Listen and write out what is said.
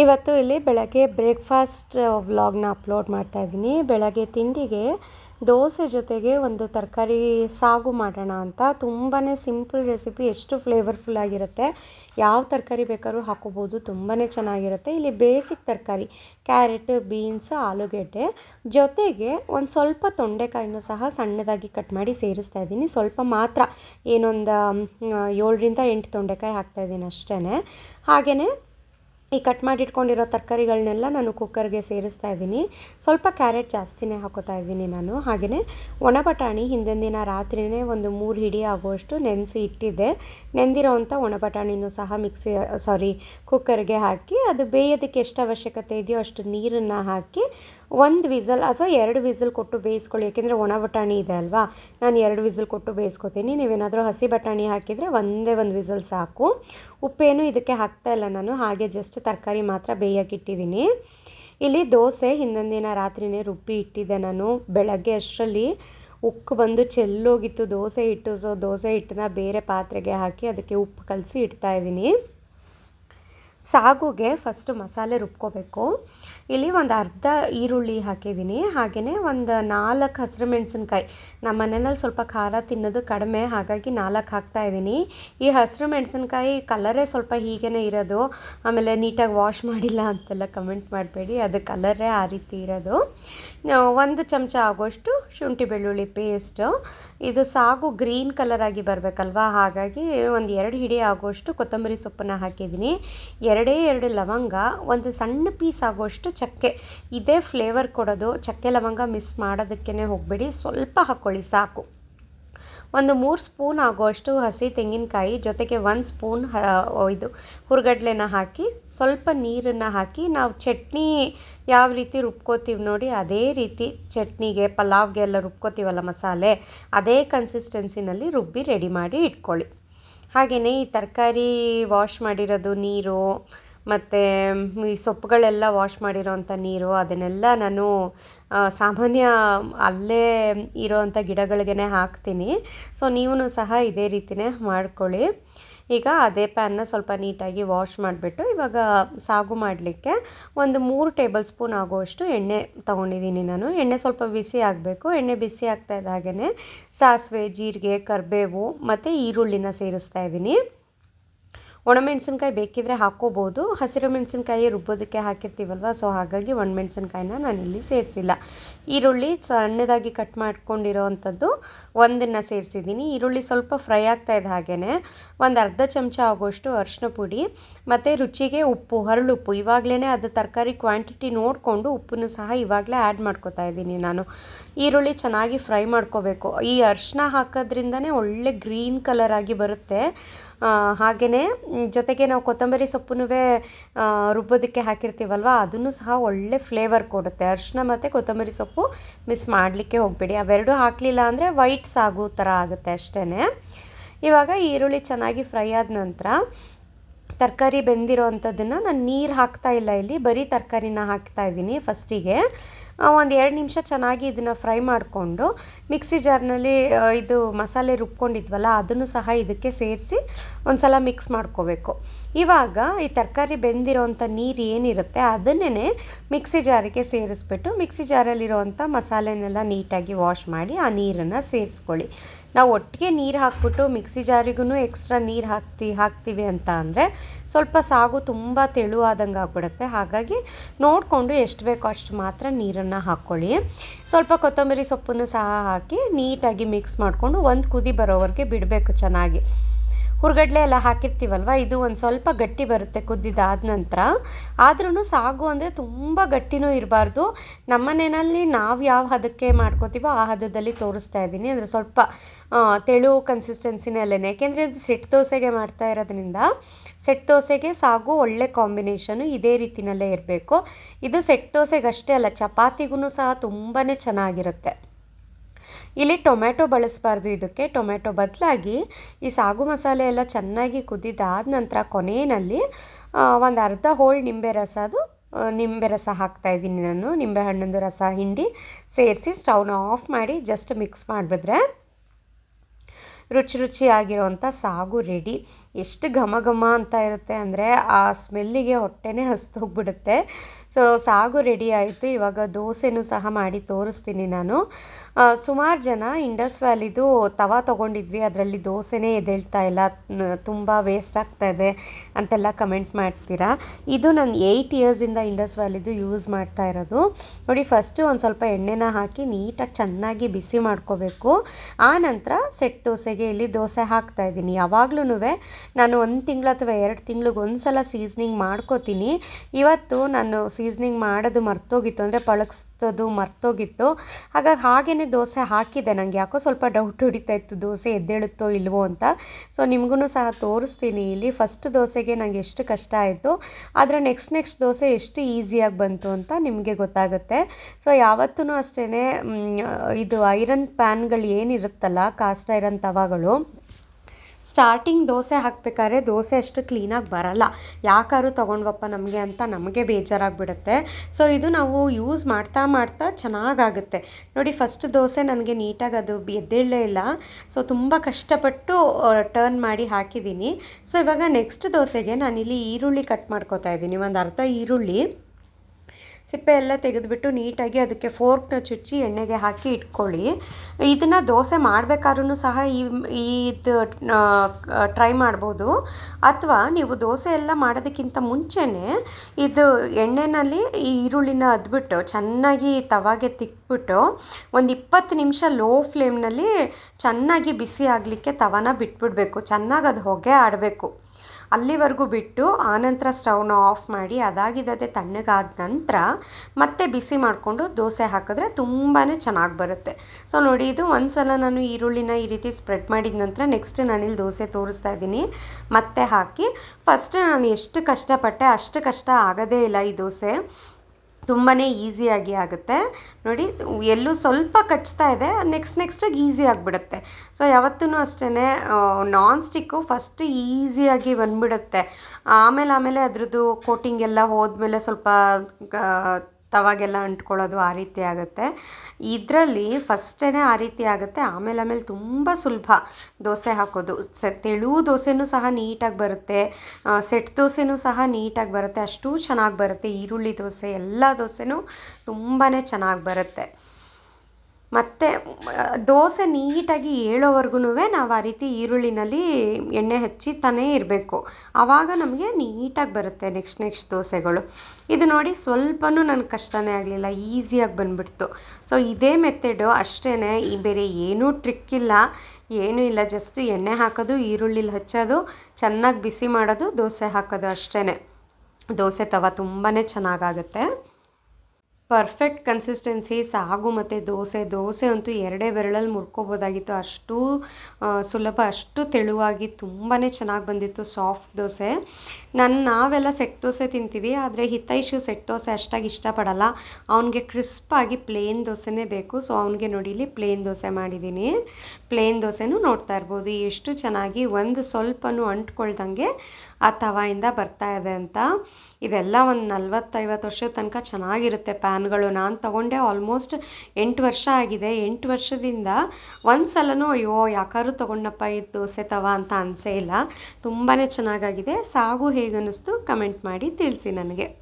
ಇವತ್ತು ಇಲ್ಲಿ ಬೆಳಗ್ಗೆ ಬ್ರೇಕ್ಫಾಸ್ಟ್ ವ್ಲಾಗ್ನ ಅಪ್ಲೋಡ್ ಮಾಡ್ತಾ ಇದ್ದೀನಿ. ಬೆಳಗ್ಗೆ ತಿಂಡಿಗೆ ದೋಸೆ ಜೊತೆಗೆ ಒಂದು ತರಕಾರಿ ಸಾಗು ಮಾಡೋಣ ಅಂತ. ತುಂಬಾ ಸಿಂಪಲ್ ರೆಸಿಪಿ, ಎಷ್ಟು ಫ್ಲೇವರ್ಫುಲ್ ಆಗಿರುತ್ತೆ. ಯಾವ ತರಕಾರಿ ಬೇಕಾದ್ರೂ ಹಾಕೋಬೋದು ತುಂಬಾ ಚೆನ್ನಾಗಿರುತ್ತೆ. ಇಲ್ಲಿ ಬೇಸಿಕ್ ತರಕಾರಿ, ಕ್ಯಾರೆಟ್, ಬೀನ್ಸ್, ಆಲೂಗೆಡ್ಡೆ ಜೊತೆಗೆ ಒಂದು ಸ್ವಲ್ಪ ತೊಂಡೆಕಾಯಿನೂ ಸಹ ಸಣ್ಣದಾಗಿ ಕಟ್ ಮಾಡಿ ಸೇರಿಸ್ತಾ ಇದ್ದೀನಿ. ಸ್ವಲ್ಪ ಮಾತ್ರ, ಏನೊಂದು ಏಳರಿಂದ ಎಂಟು ತೊಂಡೆಕಾಯಿ ಹಾಕ್ತಾಯಿದ್ದೀನಿ ಅಷ್ಟೇ ಹಾಗೆಯೇ ಈ ಕಟ್ ಮಾಡಿಟ್ಕೊಂಡಿರೋ ತರಕಾರಿಗಳನ್ನೆಲ್ಲ ನಾನು ಕುಕ್ಕರ್ಗೆ ಸೇರಿಸ್ತಾ ಇದ್ದೀನಿ. ಸ್ವಲ್ಪ ಕ್ಯಾರೆಟ್ ಜಾಸ್ತಿನೇ ಹಾಕೋತಾ ಇದ್ದೀನಿ ನಾನು. ಹಾಗೆಯೇ ಒಣ ಬಟಾಣಿ ಹಿಂದಿನ ದಿನ ರಾತ್ರಿಯೇ ಒಂದು ಮೂರು ಹಿಡಿ ಆಗುವಷ್ಟು ನೆನೆಸಿ ಇಟ್ಟಿದ್ದೆ. ನೆಂದಿರೋವಂಥ ಒಣ ಬಟಾಣಿನೂ ಸಹ ಮಿಕ್ಸಿ ಸಾರಿ ಕುಕ್ಕರ್ಗೆ ಹಾಕಿ ಅದು ಬೇಯೋದಕ್ಕೆ ಎಷ್ಟು ಅವಶ್ಯಕತೆ ಇದೆಯೋ ಅಷ್ಟು ನೀರನ್ನು ಹಾಕಿ ಒಂದು ವಿಸಲ್ ಅಥವಾ ಎರಡು ವಿಸಲ್ ಕೊಟ್ಟು ಬೇಯಿಸ್ಕೊಳ್ಳಿ. ಯಾಕೆಂದರೆ ಒಣ ಬಟಾಣಿ ಇದೆ ಅಲ್ವಾ? ನಾನು ಎರಡು ವಿಸಲ್ ಕೊಟ್ಟು ಬೇಯಿಸ್ಕೊತೀನಿ. ನೀವೇನಾದರೂ ಹಸಿ ಬಟಾಣಿ ಹಾಕಿದರೆ ಒಂದೇ ಒಂದು ವಿಸಲ್ ಸಾಕು. ಉಪ್ಪೇನು ಇದಕ್ಕೆ ಹಾಕ್ತಾ ಇಲ್ಲ ನಾನು. ಹಾಗೆ ಜಸ್ಟ್ ತರಕಾರಿ ಮಾತ್ರ ಬೇಯೋಕ್ಕಿಟ್ಟಿದ್ದೀನಿ ಇಲ್ಲಿ ದೋಸೆ ಹಿಂದಿನ ದಿನ ರಾತ್ರಿನೇ ರುಬ್ಬಿ ಇಟ್ಟಿದ್ದೆ ನಾನು. ಬೆಳಗ್ಗೆ ಅಷ್ಟರಲ್ಲಿ ಉಕ್ಕು ಬಂದು ಚೆಲ್ಲೋಗಿತ್ತು. ದೋಸೆ ಹಿಟ್ಟು, ಸೊ ದೋಸೆ ಹಿಟ್ಟನ್ನ ಬೇರೆ ಪಾತ್ರೆಗೆ ಹಾಕಿ ಅದಕ್ಕೆ ಉಪ್ಪು ಕಲಸಿ ಇಡ್ತಾಯಿದ್ದೀನಿ ಸಾಗುಗೆ ಫಸ್ಟ್ ಮಸಾಲೆ ರುಬ್ಕೋಬೇಕು. ಇಲ್ಲಿ ಒಂದು ಅರ್ಧ ಈರುಳ್ಳಿ ಹಾಕಿದ್ದೀನಿ. ಹಾಗೆಯೇ ಒಂದು ನಾಲ್ಕು ಹಸಿರು ಮೆಣಸಿನ್ಕಾಯಿ. ನಮ್ಮ ಮನೆಯಲ್ಲಿ ಸ್ವಲ್ಪ ಖಾರ ತಿನ್ನೋದು ಕಡಿಮೆ, ಹಾಗಾಗಿ ನಾಲ್ಕು ಹಾಕ್ತಾಯಿದ್ದೀನಿ ಈ ಹಸಿರು ಮೆಣಸಿನ್ಕಾಯಿ ಕಲರೇ ಸ್ವಲ್ಪ ಹೀಗೇ ಇರೋದು. ಆಮೇಲೆ ನೀಟಾಗಿ ವಾಶ್ ಮಾಡಿಲ್ಲ ಅಂತೆಲ್ಲ ಕಮೆಂಟ್ ಮಾಡಬೇಡಿ. ಅದು ಕಲರೇ ಆ ರೀತಿ ಇರೋದು. ಒಂದು ಚಮಚ ಆಗೋಷ್ಟು ಶುಂಠಿ ಬೆಳ್ಳುಳ್ಳಿ ಪೇಸ್ಟು ಇದು ಸಾಗು ಗ್ರೀನ್ ಕಲರ್ ಆಗಿ ಬರಬೇಕಲ್ವಾ? ಹಾಗಾಗಿ ಒಂದು ಎರಡು ಹಿಡಿ ಆಗುವಷ್ಟು ಕೊತ್ತಂಬರಿ ಸೊಪ್ಪನ್ನು ಹಾಕಿದ್ದೀನಿ. ಎರಡೇ ಎರಡು ಲವಂಗ, ಒಂದು ಸಣ್ಣ ಪೀಸ್ ಆಗುವಷ್ಟು ಚಕ್ಕೆ. ಇದೇ ಫ್ಲೇವರ್ ಕೊಡೋದು. ಚಕ್ಕೆ, ಲವಂಗ ಮಿಸ್ ಮಾಡೋದಕ್ಕೇ ಹೋಗಬೇಡಿ. ಸ್ವಲ್ಪ ಹಾಕ್ಕೊಳ್ಳಿ ಸಾಕು. ಒಂದು ಮೂರು ಸ್ಪೂನ್ ಆಗುವಷ್ಟು ಹಸಿ ತೆಂಗಿನಕಾಯಿ, ಜೊತೆಗೆ ಒಂದು ಸ್ಪೂನ್ ಇದು ಹುರ್ಗಡ್ಲೆನ ಹಾಕಿ ಸ್ವಲ್ಪ ನೀರನ್ನು ಹಾಕಿ ನಾವು ಚಟ್ನಿ ಯಾವ ರೀತಿ ರುಬ್ಕೋತೀವಿ ನೋಡಿ, ಅದೇ ರೀತಿ ಚಟ್ನಿಗೆ, ಪಲಾವ್ಗೆ ಎಲ್ಲ ರುಬ್ಕೋತೀವಲ್ಲ ಮಸಾಲೆ, ಅದೇ ಕನ್ಸಿಸ್ಟೆನ್ಸಿನಲ್ಲಿ ರುಬ್ಬಿ ರೆಡಿ ಮಾಡಿ ಇಟ್ಕೊಳ್ಳಿ. ಹಾಗೆಯೇ ಈ ತರಕಾರಿ ವಾಶ್ ಮಾಡಿರೋದು ನೀರು ಮತ್ತು, ಈ ಸೊಪ್ಪುಗಳೆಲ್ಲ ವಾಶ್ ಮಾಡಿರೋವಂಥ ನೀರು, ಅದನ್ನೆಲ್ಲ ನಾನು ಸಾಮಾನ್ಯ ಅಲ್ಲೇ ಇರೋವಂಥ ಗಿಡಗಳಿಗೇ ಹಾಕ್ತೀನಿ. ಸೊ ನೀವು ಸಹ ಇದೇ ರೀತಿಯೇ ಮಾಡ್ಕೊಳ್ಳಿ. ಈಗ ಅದೇ ಪ್ಯಾನ್ನ ಸ್ವಲ್ಪ ನೀಟಾಗಿ ವಾಶ್ ಮಾಡಿಬಿಟ್ಟು, ಇವಾಗ ಸಾಗು ಮಾಡಲಿಕ್ಕೆ ಒಂದು ಮೂರು ಟೇಬಲ್ ಸ್ಪೂನ್ ಆಗುವಷ್ಟು ಎಣ್ಣೆ ತೊಗೊಂಡಿದ್ದೀನಿ ನಾನು. ಎಣ್ಣೆ ಸ್ವಲ್ಪ ಬಿಸಿ ಆಗಬೇಕು. ಎಣ್ಣೆ ಬಿಸಿ ಆಗ್ತಾ ಇದ್ದ ಹಾಗೆಯೇ ಸಾಸಿವೆ, ಜೀರಿಗೆ, ಕರಿಬೇವು ಮತ್ತು ಈರುಳ್ಳಿನ ಸೇರಿಸ್ತಾ ಇದ್ದೀನಿ. ಒಣಮೆಣಸಿನ್ಕಾಯಿ ಬೇಕಿದ್ರೆ ಹಾಕ್ಕೋಬೋದು. ಹಸಿರು ಮೆಣಸಿನ್ಕಾಯಿ ರುಬ್ಬೋದಕ್ಕೆ ಹಾಕಿರ್ತೀವಲ್ವ? ಸೊ ಹಾಗಾಗಿ ಒಣಮೆಣಸಿನ್ಕಾಯಿನ ನಾನಿಲ್ಲಿ ಸೇರಿಸಿಲ್ಲ. ಈರುಳ್ಳಿ ಸಣ್ಣದಾಗಿ ಕಟ್ ಮಾಡ್ಕೊಂಡಿರೋ ಅಂಥದ್ದು ಒಂದನ್ನು ಸೇರಿಸಿದ್ದೀನಿ. ಈರುಳ್ಳಿ ಸ್ವಲ್ಪ ಫ್ರೈ ಆಗ್ತಾ ಇದ್ದ ಹಾಗೇ ಒಂದು ಅರ್ಧ ಚಮಚ ಆಗೋಷ್ಟು ಅರಿಶಿನ ಪುಡಿ, ಮತ್ತು ರುಚಿಗೆ ಉಪ್ಪು ಹರಳುಪ್ಪು ಇವಾಗಲೇ ಅದು ತರಕಾರಿ ಕ್ವಾಂಟಿಟಿ ನೋಡಿಕೊಂಡು ಉಪ್ಪನ್ನು ಸಹ ಇವಾಗಲೇ ಆ್ಯಡ್ ಮಾಡ್ಕೋತಾ ಇದ್ದೀನಿ ನಾನು. ಈರುಳ್ಳಿ ಚೆನ್ನಾಗಿ ಫ್ರೈ ಮಾಡ್ಕೋಬೇಕು. ಈ ಅರಿಶಿನ ಹಾಕೋದ್ರಿಂದನೇ ಒಳ್ಳೆ ಗ್ರೀನ್ ಕಲರ್ ಆಗಿ ಬರುತ್ತೆ. ಹಾಗೆಯೇ ಜೊತೆಗೆ ನಾವು ಕೊತ್ತಂಬರಿ ಸೊಪ್ಪನ್ನು ರುಬ್ಬೋದಕ್ಕೆ ಹಾಕಿರ್ತೀವಲ್ವ, ಅದನ್ನು ಸಹ ಒಳ್ಳೆ ಫ್ಲೇವರ್ ಕೊಡುತ್ತೆ. ಅರಿಶಿನ ಮತ್ತು ಕೊತ್ತಂಬರಿ ಸೊಪ್ಪು ಮಿಸ್ ಮಾಡಲಿಕ್ಕೆ ಹೋಗಬೇಡಿ. ಅವೆರಡೂ ಹಾಕಲಿಲ್ಲ ಅಂದರೆ ವೈಟ್ ಸಾಗು ಥರ ಆಗುತ್ತೆ ಅಷ್ಟೇ ಇವಾಗ ಈರುಳ್ಳಿ ಚೆನ್ನಾಗಿ ಫ್ರೈ ಆದ ನಂತರ ತರಕಾರಿ ಬೆಂದಿರೋ ಅಂಥದ್ದನ್ನು ನಾನು ನೀರು ಹಾಕ್ತಾ ಇಲ್ಲ ಇಲ್ಲಿ, ಬರೀ ತರಕಾರಿನ ಹಾಕ್ತಾ ಇದ್ದೀನಿ ಫಸ್ಟಿಗೆ ಒಂದು ಎರಡು ನಿಮಿಷ ಚೆನ್ನಾಗಿ ಇದನ್ನು ಫ್ರೈ ಮಾಡಿಕೊಂಡು ಮಿಕ್ಸಿ ಜಾರ್ನಲ್ಲಿ ಇದು ಮಸಾಲೆ ರುಬ್ಕೊಂಡಿದ್ವಲ್ಲ, ಅದನ್ನು ಸಹ ಇದಕ್ಕೆ ಸೇರಿಸಿ ಒಂದು ಸಲ ಮಿಕ್ಸ್ ಮಾಡ್ಕೋಬೇಕು. ಇವಾಗ ಈ ತರಕಾರಿ ಬೆಂದಿರೋವಂಥ ನೀರು ಏನಿರುತ್ತೆ ಅದನ್ನೇ ಮಿಕ್ಸಿ ಜಾರಿಗೆ ಸೇರಿಸ್ಬಿಟ್ಟು ಮಿಕ್ಸಿ ಜಾರಲ್ಲಿರೋವಂಥ ಮಸಾಲೆನೆಲ್ಲ ನೀಟಾಗಿ ವಾಶ್ ಮಾಡಿ ಆ ನೀರನ್ನು ಸೇರಿಸ್ಕೊಳ್ಳಿ. ನಾವು ಒಟ್ಟಿಗೆ ನೀರು ಹಾಕ್ಬಿಟ್ಟು ಮಿಕ್ಸಿ ಜಾರಿಗೂ ಎಕ್ಸ್ಟ್ರಾ ನೀರು ಹಾಕ್ತಿ, ಹಾಕ್ತೀವಿ ಅಂತ ಅಂದರೆ ಸ್ವಲ್ಪ ಸಾಗು ತುಂಬ ತೆಳುವಾದಂಗೆ ಆಗ್ಬಿಡುತ್ತೆ ಹಾಗಾಗಿ ನೋಡಿಕೊಂಡು ಎಷ್ಟು ಬೇಕೋ ಅಷ್ಟು ಮಾತ್ರ ನೀರನ್ನು ಹಾಕ್ಕೊಳ್ಳಿ. ಸ್ವಲ್ಪ ಕೊತ್ತಂಬರಿ ಸೊಪ್ಪನ್ನು ಸಹ ಹಾಕಿ ನೀಟಾಗಿ ಮಿಕ್ಸ್ ಮಾಡಿಕೊಂಡು ಒಂದು ಕುದಿ ಬರೋವರೆಗೆ ಬಿಡಬೇಕು ಚೆನ್ನಾಗಿ. ಹುರ್ಗಡ್ಲೆ ಎಲ್ಲ ಹಾಕಿರ್ತೀವಲ್ವ? ಇದು ಒಂದು ಸ್ವಲ್ಪ ಗಟ್ಟಿ ಬರುತ್ತೆ ಕುದ್ದಿದ್ದಾದ ನಂತರ. ಆದ್ರೂ ಸಾಗು ಅಂದರೆ ತುಂಬ ಗಟ್ಟಿನೂ ಇರಬಾರ್ದು. ನಮ್ಮನೆಯಲ್ಲಿ ನಾವು ಯಾವ ಹದಕ್ಕೆ ಮಾಡ್ಕೋತೀವೋ ಆ ಹದದಲ್ಲಿ ತೋರಿಸ್ತಾ ಇದ್ದೀನಿ. ಅಂದರೆ ಸ್ವಲ್ಪ ತೆಳು ಕನ್ಸಿಸ್ಟೆನ್ಸಿನಲ್ಲೇ ಯಾಕೆಂದರೆ ಇದು ಸೆಟ್ ದೋಸೆಗೆ ಮಾಡ್ತಾ ಇರೋದ್ರಿಂದ ಸೆಟ್ ದೋಸೆಗೆ ಸಾಗು ಒಳ್ಳೆ ಕಾಂಬಿನೇಷನು ಇದೇ ರೀತಿಯಲ್ಲೇ ಇರಬೇಕು. ಇದು ಸೆಟ್ ದೋಸೆಗೆ ಅಷ್ಟೇ ಅಲ್ಲ ಚಪಾತಿಗೂ ಸಹ ತುಂಬಾ ಚೆನ್ನಾಗಿರುತ್ತೆ. ಇಲ್ಲಿ ಟೊಮ್ಯಾಟೊ ಬಳಸಬಾರ್ದು ಇದಕ್ಕೆ. ಟೊಮ್ಯಾಟೊ ಬದಲಾಗಿ ಈ ಸಾಗು ಮಸಾಲೆ ಎಲ್ಲ ಚೆನ್ನಾಗಿ ಕುದಿದಾದ ನಂತರ ಕೊನೆಯಲ್ಲಿ ಒಂದು ಅರ್ಧ ಹೋಳ್ ನಿಂಬೆ ರಸ ಅದು ನಿಂಬೆ ರಸ ಹಾಕ್ತಾಯಿದ್ದೀನಿ ನಾನು. ನಿಂಬೆ ಹಣ್ಣಿಂದು ರಸ, ಹಿಂಡಿ ಸೇರಿಸಿ ಸ್ಟವ್ನ ಆಫ್ ಮಾಡಿ ಜಸ್ಟ್ ಮಿಕ್ಸ್ ಮಾಡಿಬಿಟ್ರೆ ರುಚಿ ರುಚಿಯಾಗಿರೋವಂಥ ಸಾಗು ರೆಡಿ. ಎಷ್ಟು ಘಮ ಘಮ ಅಂತ ಇರುತ್ತೆ ಅಂದರೆ ಆ ಸ್ಮೆಲ್ಲಿಗೆ ಹೊಟ್ಟೆನೇ ಹಸ್ದೋಗ್ಬಿಡುತ್ತೆ ಸೊ ಸಾಗು ರೆಡಿ ಆಯಿತು. ಇವಾಗ ದೋಸೆನೂ ಸಹ ಮಾಡಿ ತೋರಿಸ್ತೀನಿ ನಾನು. ಸುಮಾರು ಜನ ಇಂಡಸ್ ವ್ಯಾಲಿದು ತವಾ ತೊಗೊಂಡಿದ್ವಿ. ಅದರಲ್ಲಿ ದೋಸೆನೇ ಎದ್ದೇಳ್ತಾ ಇಲ್ಲ. ತುಂಬ ವೇಸ್ಟ್ ಆಗ್ತಾ ಇದೆ ಅಂತೆಲ್ಲ ಕಮೆಂಟ್ ಮಾಡ್ತೀರಾ? ಇದು ನಾನು ಏಯ್ಟ್ ಇಯರ್ಸಿಂದ ಇಂಡಸ್ ವ್ಯಾಲಿದು ಯೂಸ್ ಮಾಡ್ತಾ ಇರೋದು. ನೋಡಿ ಫಸ್ಟು ಒಂದು ಸ್ವಲ್ಪ ಎಣ್ಣೆನ ಹಾಕಿ ನೀಟಾಗಿ ಚೆನ್ನಾಗಿ ಬಿಸಿ ಮಾಡ್ಕೋಬೇಕು. ಆ ನಂತರ ಸೆಟ್ ದೋಸೆಗೆ ಇಲ್ಲಿ ದೋಸೆ ಹಾಕ್ತಾ ಇದ್ದೀನಿ. ಯಾವಾಗ್ಲೂ ನಾನು ಒಂದು ತಿಂಗಳು ಅಥವಾ ಎರಡು ತಿಂಗ್ಳಿಗೆ ಒಂದು ಸಲ ಸೀಸ್ನಿಂಗ್ ಮಾಡ್ಕೋತೀನಿ. ಇವತ್ತು ನಾನು ಸೀಸ್ನಿಂಗ್ ಮಾಡೋದು ಮರ್ತೋಗಿತ್ತು. ಅಂದರೆ ಪಳಗಿಸ್ತೋದು ಮರ್ತೋಗಿತ್ತು. ಹಾಗಾಗಿ ಹಾಗೇ ದೋಸೆ ಹಾಕಿದೆ. ನನಗೆ ಯಾಕೋ ಸ್ವಲ್ಪ ಡೌಟ್ ಹೊಡಿತಾ ಇತ್ತು. ದೋಸೆ ಎದ್ದೇಳುತ್ತೋ ಇಲ್ವೋ ಅಂತ. ಸೊ ನಿಮಗೂ ಸಹ ತೋರಿಸ್ತೀನಿ ಇಲ್ಲಿ. ಫಸ್ಟ್ ದೋಸೆಗೆ ನನಗೆ ಎಷ್ಟು ಕಷ್ಟ ಆಯಿತು. ಆದರೆ ನೆಕ್ಸ್ಟ್ ನೆಕ್ಸ್ಟ್ ದೋಸೆ ಎಷ್ಟು ಈಸಿಯಾಗಿ ಬಂತು ಅಂತ ನಿಮಗೆ ಗೊತ್ತಾಗುತ್ತೆ. ಸೊ ಯಾವತ್ತೂ ಅಷ್ಟೇ ಇದು ಐರನ್ ಪ್ಯಾನ್ಗಳು ಏನಿರುತ್ತಲ್ಲ ಕಾಸ್ಟ್ ಐರನ್ ತವಾಗಳು ಸ್ಟಾರ್ಟಿಂಗ್ ದೋಸೆ ಹಾಕಬೇಕಾದ್ರೆ ದೋಸೆ ಅಷ್ಟು ಕ್ಲೀನಾಗಿ ಬರಲ್ಲ. ಯಾಕಾದ್ರು ತೊಗೊಂಡ್ವಪ್ಪ ನಮಗೆ ಅಂತ ನಮಗೆ ಬೇಜಾರಾಗಿಬಿಡುತ್ತೆ. ಸೊ ಇದು ನಾವು ಯೂಸ್ ಮಾಡ್ತಾ ಮಾಡ್ತಾ ಚೆನ್ನಾಗಾಗುತ್ತೆ. ನೋಡಿ ಫಸ್ಟ್ ದೋಸೆ ನನಗೆ ನೀಟಾಗಿ ಅದು ಎದ್ದೇಳಲೇ ಇಲ್ಲ. ಸೊ ತುಂಬ ಕಷ್ಟಪಟ್ಟು ಟರ್ನ್ ಮಾಡಿ ಹಾಕಿದ್ದೀನಿ. ಸೊ ಇವಾಗ ನೆಕ್ಸ್ಟ್ ದೋಸೆಗೆ ನಾನಿಲ್ಲಿ ಈರುಳ್ಳಿ ಕಟ್ ಮಾಡ್ಕೋತಾ ಇದ್ದೀನಿ. ಒಂದು ಅರ್ಧ ಈರುಳ್ಳಿ. ಸಿಪ್ಪೆ ಎಲ್ಲ ತೆಗೆದುಬಿಟ್ಟು ನೀಟಾಗಿ ಅದಕ್ಕೆ ಫೋರ್ಕ್ನ ಚುಚ್ಚಿ ಎಣ್ಣೆಗೆ ಹಾಕಿ ಇಟ್ಕೊಳ್ಳಿ. ಇದನ್ನು ದೋಸೆ ಮಾಡಬೇಕಾದ್ರೂ ಸಹ ಈ ಇದು ಟ್ರೈ ಮಾಡ್ಬೋದು. ಅಥವಾ ನೀವು ದೋಸೆ ಎಲ್ಲ ಮಾಡೋದಕ್ಕಿಂತ ಮುಂಚೆನೇ ಇದು ಎಣ್ಣೆನಲ್ಲಿ ಈ ಈರುಳ್ಳಿನ ಅದ್ಬಿಟ್ಟು ಚೆನ್ನಾಗಿ ತವಾಗೆ ತಿಕ್ಬಿಟ್ಟು ಒಂದು ಇಪ್ಪತ್ತು ನಿಮಿಷ ಲೋ ಫ್ಲೇಮ್ನಲ್ಲಿ ಚೆನ್ನಾಗಿ ಬಿಸಿ ಆಗಲಿಕ್ಕೆ ತವಾನ ಬಿಟ್ಬಿಡಬೇಕು. ಚೆನ್ನಾಗಿ ಅದು ಹೊಗೆ ಆಡಬೇಕು. ಅಲ್ಲಿವರೆಗೂ ಬಿಟ್ಟು ಆನಂತರ ಸ್ಟವ್ನ ಆಫ್ ಮಾಡಿ ಅದಾಗಿದ್ದದೆ ತಣ್ಣಗಾದ ನಂತರ ಮತ್ತೆ ಬಿಸಿ ಮಾಡಿಕೊಂಡು ದೋಸೆ ಹಾಕಿದ್ರೆ ತುಂಬಾ ಚೆನ್ನಾಗಿ ಬರುತ್ತೆ. ಸೊ ನೋಡಿ, ಇದು ಒಂದು ಸಲ ನಾನು ಈರುಳ್ಳಿನ ಈ ರೀತಿ ಸ್ಪ್ರೆಡ್ ಮಾಡಿದ ನಂತರ ನೆಕ್ಸ್ಟ್ ನಾನಿಲ್ಲಿ ದೋಸೆ ತೋರಿಸ್ತಾ ಇದ್ದೀನಿ. ಮತ್ತೆ ಹಾಕಿ ಫಸ್ಟ್ ನಾನು ಎಷ್ಟು ಕಷ್ಟಪಟ್ಟೆ ಅಷ್ಟು ಕಷ್ಟ ಆಗೋದೇ ಇಲ್ಲ ಈ ದೋಸೆ. ತುಂಬಾ ಈಸಿಯಾಗಿ ಆಗುತ್ತೆ. ನೋಡಿ, ಎಲ್ಲೂ ಸ್ವಲ್ಪ ಕಚ್ತಾ ಇದೆ ನೆಕ್ಸ್ಟ್ ನೆಕ್ಸ್ಟಾಗಿ ಈಸಿ ಆಗಿಬಿಡುತ್ತೆ. ಸೊ ಯಾವತ್ತೂ ಅಷ್ಟೇ ನಾನ್ ಸ್ಟಿಕ್ಕು ಫಸ್ಟ್ ಈಸಿಯಾಗಿ ಬಂದುಬಿಡುತ್ತೆ. ಆಮೇಲೆ ಆಮೇಲೆ ಅದರದ್ದು ಕೋಟಿಂಗ್ ಎಲ್ಲ ಹೋದ್ಮೇಲೆ ಸ್ವಲ್ಪ ತವಾಗೆಲ್ಲ ಅಂಟ್ಕೊಳ್ಳೋದು ಆ ರೀತಿ ಆಗುತ್ತೆ. ಇದರಲ್ಲಿ ಫಸ್ಟೇ ಆ ರೀತಿ ಆಗುತ್ತೆ. ಆಮೇಲೆ ಆಮೇಲೆ ತುಂಬ ಸುಲಭ ದೋಸೆ ಹಾಕೋದು. ಸ, ತೆಳು ದೋಸೆನೂ ಸಹ ನೀಟಾಗಿ ಬರುತ್ತೆ. ಸೆಟ್ ದೋಸೆನೂ ಸಹ ನೀಟಾಗಿ ಬರುತ್ತೆ. ಅಷ್ಟೂ ಚೆನ್ನಾಗಿ ಬರುತ್ತೆ. ಈರುಳ್ಳಿ ದೋಸೆ, ಎಲ್ಲ ದೋಸೆನೂ ತುಂಬಾ ಚೆನ್ನಾಗಿ ಬರುತ್ತೆ. ಮತ್ತು, ದೋಸೆ ನೀಟಾಗಿ ಏಳೋವರೆಗೂ ನಾವು ಆ ರೀತಿ ಈರುಳ್ಳಿನಲ್ಲಿ ಎಣ್ಣೆ ಹಚ್ಚಿತಾನೇ ಇರಬೇಕು. ಆವಾಗ ನಮಗೆ ನೀಟಾಗಿ ಬರುತ್ತೆ ನೆಕ್ಸ್ಟ್ ನೆಕ್ಸ್ಟ್ ದೋಸೆಗಳು. ಇದು ನೋಡಿ ಸ್ವಲ್ಪನೂ ನನಗೆ ಕಷ್ಟನೇ ಆಗಲಿಲ್ಲ, ಈಸಿಯಾಗಿ ಬಂದುಬಿಡ್ತು. ಸೊ ಇದೇ ಮೆಥಡು ಅಷ್ಟೇ ಈ ಬೇರೆ ಏನೂ ಟ್ರಿಕ್ ಇಲ್ಲ. ಏನೂ ಇಲ್ಲ ಜಸ್ಟ್ ಎಣ್ಣೆ ಹಾಕೋದು, ಈರುಳ್ಳಿಲಿ ಹಚ್ಚೋದು, ಚೆನ್ನಾಗಿ ಬಿಸಿ ಮಾಡೋದು, ದೋಸೆ ಹಾಕೋದು ಅಷ್ಟೇ ದೋಸೆ ತವ ತುಂಬಾ ಚೆನ್ನಾಗಾಗುತ್ತೆ. ಪರ್ಫೆಕ್ಟ್ ಕನ್ಸಿಸ್ಟೆನ್ಸಿ ಸಾಗು ಮತ್ತು ದೋಸೆ. ದೋಸೆ ಅಂತೂ ಎರಡೇ ಬೆರಳಲ್ಲಿ ಮುರ್ಕೋಬೋದಾಗಿತ್ತು. ಅಷ್ಟು ಸುಲಭ, ಅಷ್ಟು ತೆಳುವಾಗಿ ತುಂಬಾ ಚೆನ್ನಾಗಿ ಬಂದಿತ್ತು ಸಾಫ್ಟ್ ದೋಸೆ. ನಾನು, ನಾವೆಲ್ಲ ಸೆಟ್ ದೋಸೆ ತಿಂತೀವಿ, ಆದರೆ ಹಿತೈಷು ಸೆಟ್ ದೋಸೆ ಅಷ್ಟಾಗಿ ಇಷ್ಟಪಡಲ್ಲ. ಅವನಿಗೆ ಕ್ರಿಸ್ಪಾಗಿ ಪ್ಲೇನ್ ದೋಸೆನೇ ಬೇಕು. ಸೊ ಅವನಿಗೆ ನೋಡಿ, ಇಲ್ಲಿ ಪ್ಲೇನ್ ದೋಸೆ ಮಾಡಿದ್ದೀನಿ ಪ್ಲೇನ್ ದೋಸೆನೂ ನೋಡ್ತಾ ಇರ್ಬೋದು. ಎಷ್ಟು ಚೆನ್ನಾಗಿ ಒಂದು ಸ್ವಲ್ಪನೂ ಅಂಟ್ಕೊಳ್ದಂಗೆ ಆ ತವಾಯಿಂದ ಬರ್ತಾ ಇದೆ ಅಂತ. ಇದೆಲ್ಲ ಒಂದು ನಲ್ವತ್ತೈವತ್ತು ವರ್ಷದ ತನಕ ಚೆನ್ನಾಗಿರುತ್ತೆ ಪ್ಯಾನ್ಗಳು. ನಾನು ತೊಗೊಂಡೆ ಆಲ್ಮೋಸ್ಟ್ ಎಂಟು ವರ್ಷ ಆಗಿದೆ. ಎಂಟು ವರ್ಷದಿಂದ ಒಂದು ಸಲನೂ ಅಯ್ಯೋ, ಯಾಕಾದ್ರೂ ತೊಗೊಂಡಪ್ಪ ಇದು ದೋಸೆ ತವ ಅಂತ ಅನಿಸೇ ಇಲ್ಲ. ತುಂಬಾ ಚೆನ್ನಾಗಾಗಿದೆ. ಸಾಗು ಹೇಗನ್ನಿಸ್ತು ಕಮೆಂಟ್ ಮಾಡಿ ತಿಳಿಸಿ ನನಗೆ.